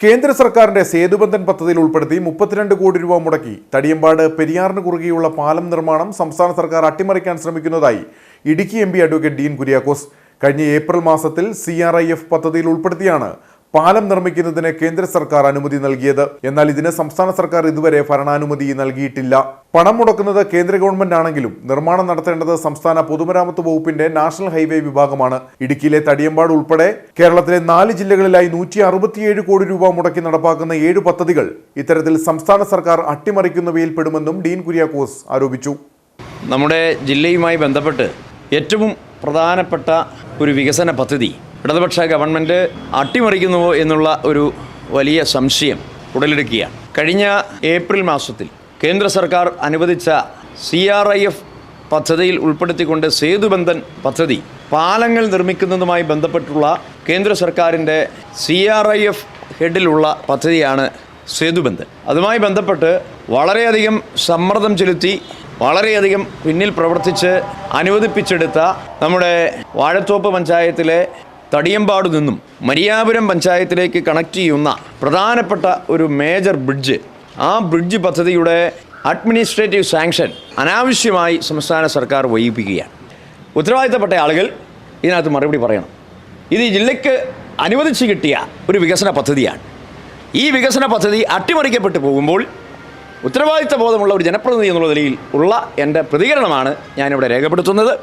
കേന്ദ്ര സർക്കാരിന്റെ സേതുബന്ധൻ പദ്ധതിയിൽ ഉൾപ്പെടുത്തി മുപ്പത്തിരണ്ട് കോടി രൂപ മുടക്കി. തടിയമ്പാട് പെരിയാറിന് കുറുകെയുള്ള പാലം നിർമ്മാണം സംസ്ഥാന സർക്കാർ അട്ടിമറിക്കാൻ ശ്രമിക്കുന്നതായി Idukki M P advocate Dean Kuriakose. കഴിഞ്ഞ ഏപ്രിൽ മാസത്തിൽ സി ആർ ഐ എഫ് പദ്ധതിയിൽ ഉൾപ്പെടുത്തിയാണ് പാലം നിർമ്മിക്കുന്നതിന് കേന്ദ്ര സർക്കാർ അനുമതി നൽകിയത്. എന്നാൽ ഇതിന് സംസ്ഥാന സർക്കാർ ഇതുവരെ ഭരണാനുമതി നൽകിയിട്ടില്ല. പണം മുടക്കുന്നത് കേന്ദ്ര ഗവൺമെന്റ് ആണെങ്കിലും നിർമ്മാണം നടത്തേണ്ടത് സംസ്ഥാന പൊതുമരാമത്ത് വകുപ്പിന്റെ നാഷണൽ ഹൈവേ വിഭാഗമാണ്. ഇടുക്കിയിലെ തടിയമ്പാട് ഉൾപ്പെടെ കേരളത്തിലെ നാല് ജില്ലകളിലായി നൂറ്റി അറുപത്തിയേഴ് കോടി രൂപ മുടക്കി നടപ്പാക്കുന്ന ഏഴ് പദ്ധതികൾ ഇത്തരത്തിൽ സംസ്ഥാന സർക്കാർ അട്ടിമറിക്കുന്നവയിൽ പെടുമെന്നും ഡീൻ കുര്യാക്കോസ് ആരോപിച്ചു. നമ്മുടെ ജില്ലയുമായി ബന്ധപ്പെട്ട് ഏറ്റവും പ്രധാനപ്പെട്ട ഒരു വികസന പദ്ധതി ഇടതുപക്ഷ ഗവൺമെന്റ് അട്ടിമറിക്കുന്നുവോ എന്നുള്ള ഒരു വലിയ സംശയം ഉടലെടുക്കുകയാണ്. കഴിഞ്ഞ ഏപ്രിൽ മാസത്തിൽ കേന്ദ്ര സർക്കാർ അനുവദിച്ച സി ആർ ഐ എഫ് പദ്ധതിയിൽ ഉൾപ്പെടുത്തിക്കൊണ്ട് സേതുബന്ധൻ പദ്ധതി പാലങ്ങൾ നിർമ്മിക്കുന്നതുമായി ബന്ധപ്പെട്ടുള്ള കേന്ദ്ര സർക്കാരിന്റെ സി ആർ ഐ എഫ് ഹെഡിലുള്ള പദ്ധതിയാണ് സേതുബന്ധൻ. അതുമായി ബന്ധപ്പെട്ട് വളരെയധികം സമ്മർദ്ദം ചെലുത്തി വളരെയധികം പിന്നിൽ പ്രവർത്തിച്ച് അനുവദിപ്പിച്ചെടുത്ത നമ്മുടെ വാഴത്തോപ്പ് പഞ്ചായത്തിലെ തടിയമ്പാട് നിന്നും മരിയാപുരം പഞ്ചായത്തിലേക്ക് കണക്ട് ചെയ്യുന്ന പ്രധാനപ്പെട്ട ഒരു മേജർ ബ്രിഡ്ജ് ആ ബ്രിഡ്ജ് പദ്ധതിയുടെ അഡ്മിനിസ്ട്രേറ്റീവ് സാങ്ഷൻ അനാവശ്യമായി സംസ്ഥാന സർക്കാർ വൈകിപ്പിക്കുകയാണ്. ഉത്തരവാദിത്തപ്പെട്ട ആളുകൾ ഇതിനകത്ത് മറുപടി പറയണം. ഇത് ജില്ലയ്ക്ക് അനുവദിച്ചു കിട്ടിയ ഒരു വികസന പദ്ധതിയാണ്. ഈ വികസന പദ്ധതി അട്ടിമറിക്കപ്പെട്ടു പോകുമ്പോൾ ഉത്തരവാദിത്ത ബോധമുള്ള ഒരു ജനപ്രതിനിധി എന്നുള്ള നിലയിൽ ഉള്ള എന്റെ പ്രതികരണമാണ് ഞാനിവിടെ രേഖപ്പെടുത്തുന്നത്.